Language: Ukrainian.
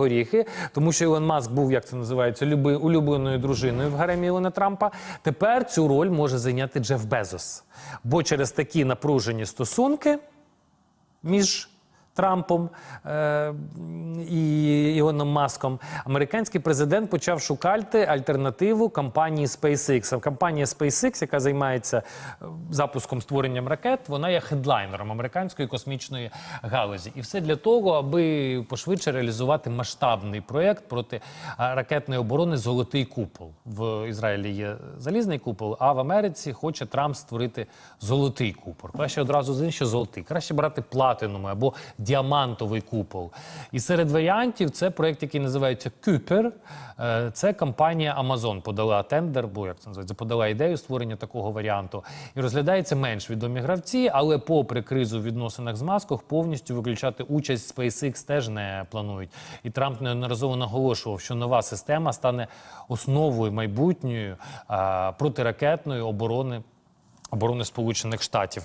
горіхи, тому що Ілон Маск був, як це називається, люби, улюбленою дружиною в гаремі Ілона Трампа. Тепер цю роль може зайняти Джеф Безос. Бо через такі напружені стосунки між Трампом е, і Ілоном Маском американський президент почав шукати альтернативу компанії SpaceX. А компанія SpaceX, яка займається е, запуском створенням ракет, вона є хедлайнером американської космічної галузі. І все для того, аби пошвидше реалізувати масштабний проєкт проти е, ракетної оборони Золотий купол. В Ізраїлі є залізний купол, а в Америці хоче Трамп створити золотий купол. Краще одразу з що золотий. Краще брати платиновий або діамантовий купол. І серед варіантів це проєкт, який називається Купер. Е, Це компанія Amazon подала тендер, бо як це називається, подала ідею створення такого варіанту. І розглядається менш відомі гравці, але попри кризу в відносинах з Маском, повністю виключати участь SpaceX теж не планують. І Трамп неодноразово наголошував, що нова система стане основою майбутньої протиракетної оборони оборони Сполучених Штатів.